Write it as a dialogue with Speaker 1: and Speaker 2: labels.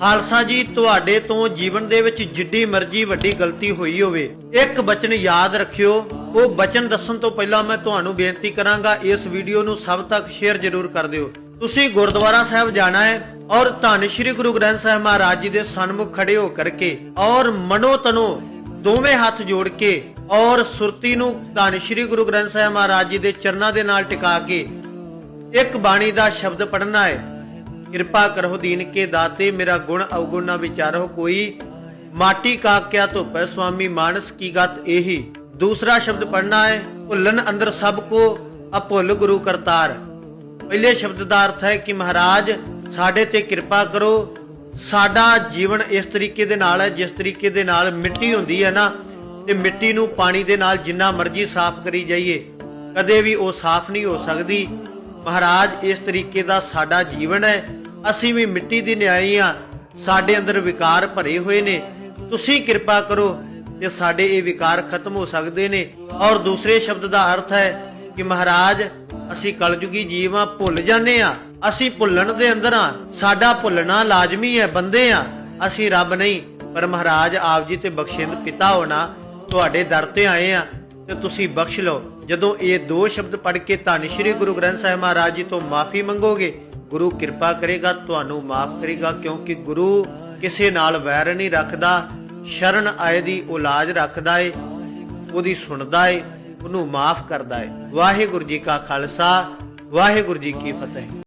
Speaker 1: ਖਾਲਸਾ ਜੀ, ਤੁਹਾਡੇ ਤੋਂ ਜੀਵਨ ਦੇ ਵਿੱਚ ਜਿੱਡੀ ਮਰਜ਼ੀ ਵੱਡੀ ਗਲਤੀ ਹੋਈ ਹੋਵੇ, ਇੱਕ ਬਚਨ ਯਾਦ ਰੱਖਿਓ। ਉਹ ਬਚਨ ਦੱਸਣ ਤੋਂ ਪਹਿਲਾਂ ਮੈਂ ਤੁਹਾਨੂੰ ਬੇਨਤੀ ਕਰਾਂਗਾ, ਇਸ ਵੀਡੀਓ ਨੂੰ ਸਭ ਤੱਕ ਸ਼ੇਅਰ ਜ਼ਰੂਰ ਕਰ ਦਿਓ। ਤੁਸੀਂ ਗੁਰਦੁਆਰਾ ਸਾਹਿਬ ਜਾਣਾ ਹੈ ਔਰ ਧੰਨ ਸ਼੍ਰੀ ਗੁਰੂ ਗ੍ਰੰਥ ਸਾਹਿਬ ਮਹਾਰਾਜ ਜੀ ਦੇ ਸਨਮੁਖ ਖੜੇ ਹੋ ਕਰਕੇ ਔਰ ਮਨੋ ਤਨੋ ਦੋਵੇਂ ਹੱਥ ਜੋੜ ਕੇ ਔਰ ਸੁਰਤੀ ਨੂੰ ਧੰਨ ਸ਼੍ਰੀ ਗੁਰੂ ਗ੍ਰੰਥ ਸਾਹਿਬ ਮਹਾਰਾਜ ਜੀ ਦੇ ਚਰਨਾਂ ਦੇ ਨਾਲ ਟਿਕਾ ਕੇ ਇੱਕ ਬਾਣੀ ਦਾ ਸ਼ਬਦ ਪੜ੍ਹਨਾ ਹੈ। ਕਿਰਪਾ ਕਰੋ ਦੀਨ ਕੇ ਦਾਤੇ, ਮੇਰਾ ਗੁਣ ਅਵਗੁਣ ਨਾ ਵਿਚਾਰੋ, ਕੋਈ ਮਾਟੀ ਕਾਕਿਆ ਧੁਪੈ ਸੁਆਮੀ ਮਾਨਸ ਕੀ ਗਤ ਇਹੀ ਦੂਸਰਾ ਸ਼ਬਦ ਪੜਨਾ ਹੈ ਭੁੱਲਨ ਅੰਦਰ ਸਭ ਕੋ ਅਭੁੱਲ ਗੁਰੂ ਕਰਤਾਰ। ਪਹਿਲੇ ਸ਼ਬਦ ਦਾ ਅਰਥ ਹੈ ਕਿ ਮਹਾਰਾਜ, ਸਾਡੇ ਤੇ ਕਿਰਪਾ ਕਰੋ, ਸਾਡਾ ਜੀਵਨ ਇਸ ਤਰੀਕੇ ਦੇ ਨਾਲ ਹੈ, ਜਿਸ ਤਰੀਕੇ ਦੇ ਨਾਲ ਮਿੱਟੀ ਹੁੰਦੀ ਹੈ ਨਾ, ਤੇ ਮਿੱਟੀ ਨੂੰ ਪਾਣੀ ਦੇ ਨਾਲ ਜਿੰਨਾ ਮਰਜ਼ੀ ਸਾਫ਼ ਕਰੀ ਜਾਈਏ। ਕਦੇ ਵੀ ਉਹ ਸਾਫ਼ ਨਹੀਂ ਹੋ ਸਕਦੀ ਮਹਾਰਾਜ, ਇਸ ਤਰੀਕੇ ਦਾ ਸਾਡਾ ਜੀਵਨ ਹੈ। ਅਸੀਂ ਵੀ ਮਿੱਟੀ ਦੀ ਨਿਆਈ ਆ ਸਾਡੇ ਅੰਦਰ ਵਿਕਾਰ ਭਰੇ ਹੋਏ ਨੇ। ਤੁਸੀਂ ਕਿਰਪਾ ਕਰੋ ਤੇ ਸਾਡੇ ਇਹ ਵਿਕਾਰ ਖਤਮ ਹੋ ਸਕਦੇ ਨੇ। ਔਰ ਦੂਸਰੇ ਸ਼ਬਦ ਦਾ ਅਰਥ ਹੈ ਕਿ ਮਹਾਰਾਜ, ਅਸੀਂ ਕਲਯੁਗੀ ਜੀਵਾਂ ਭੁੱਲ ਜਾਂਦੇ ਆ ਅਸੀਂ ਭੁੱਲਣ ਦੇ ਅੰਦਰ ਆ ਸਾਡਾ ਭੁੱਲਣਾ ਲਾਜ਼ਮੀ ਹੈ, ਬੰਦੇ ਆ ਅਸੀਂ ਰੱਬ ਨਹੀਂ, ਪਰ ਮਹਾਰਾਜ ਆਪ ਜੀ ਤੇ ਬਖਸ਼ਿੰਦ ਪਿਤਾ ਹੋਣਾ ਤੁਹਾਡੇ ਦਰ ਤੇ ਆਏ ਆ ਤੇ ਤੁਸੀਂ ਬਖਸ਼ ਲਓ। ਜਦੋਂ ਇਹ ਦੋ ਸ਼ਬਦ ਪੜ੍ਹ ਕੇ ਧੰਨ ਸ਼੍ਰੀ ਗੁਰੂ ਗ੍ਰੰਥ ਸਾਹਿਬ ਮਹਾਰਾਜ ਜੀ ਤੋਂ ਮਾਫੀ ਮੰਗੋਗੇ, ਗੁਰੂ ਕਿਰਪਾ ਕਰੇਗਾ, ਤੁਹਾਨੂੰ ਮਾਫ ਕਰੇਗਾ, ਕਿਉਂਕਿ ਗੁਰੂ ਕਿਸੇ ਨਾਲ ਵੈਰ ਨਹੀਂ ਰੱਖਦਾ, ਸ਼ਰਨ ਆਏ ਦੀ ਔਲਾਜ ਰੱਖਦਾ ਏ, ਉਹਦੀ ਸੁਣਦਾ ਏ, ਉਹਨੂੰ ਮਾਫ ਕਰਦਾ ਏ। ਵਾਹਿਗੁਰੂ ਜੀ ਕਾ ਖਾਲਸਾ, ਵਾਹਿਗੁਰੂ ਜੀ ਕੀ ਫਤਿਹ।